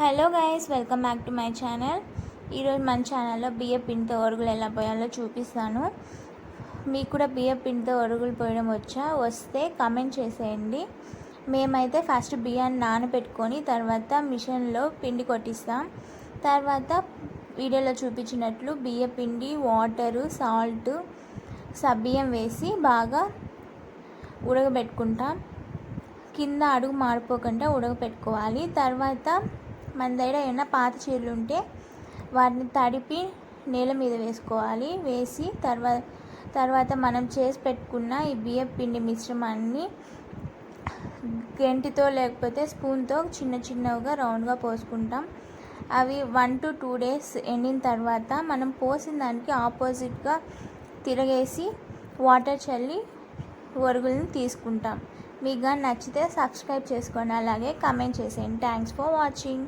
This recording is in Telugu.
Hello guys welcome back to my channel ఈరోజు మన ఛానల్లో బియ్య పిండితో ఒరుగులు ఎలా పోయాలో చూపిస్తాను. మీకు కూడా బియ్య పిండితో ఒరుగులు పోయడం వచ్చా? వస్తే కమెంట్ చేసేయండి. మేమైతే ఫస్ట్ బియ్యాన్ని నానబెట్టుకొని తర్వాత మిషన్లో పిండి కొట్టిస్తాం. తర్వాత వీడియోలో చూపించినట్లు బియ్య పిండి వాటరు సాల్ట్ సబ్బియ్యం వేసి బాగా ఉడకబెట్టుకుంటాం. కింద అడుగు మారిపోకుండా ఉడకపెట్టుకోవాలి తర్వాత మన దగ్గర ఏమైనా పాత చీరలు ఉంటే వాటిని తడిపి నేల మీద వేసుకోవాలి. వేసి తర్వాత తర్వాత మనం చేసి పెట్టుకున్న ఈ బియ్యం పిండి మిశ్రమాన్ని గెంటితో లేకపోతే స్పూన్తో చిన్న చిన్నగా రౌండ్గా పోసుకుంటాం. అవి వన్ టు టూ డేస్ ఎండిన తర్వాత మనం పోసిన దానికి ఆపోజిట్గా తిరగేసి వాటర్ చల్లి ఒరుగులను తీసుకుంటాం. మీకు కానీ నచ్చితే సబ్స్క్రైబ్ చేసుకోండి. అలాగే కమెంట్ చేసేయండి. Thanks for watching.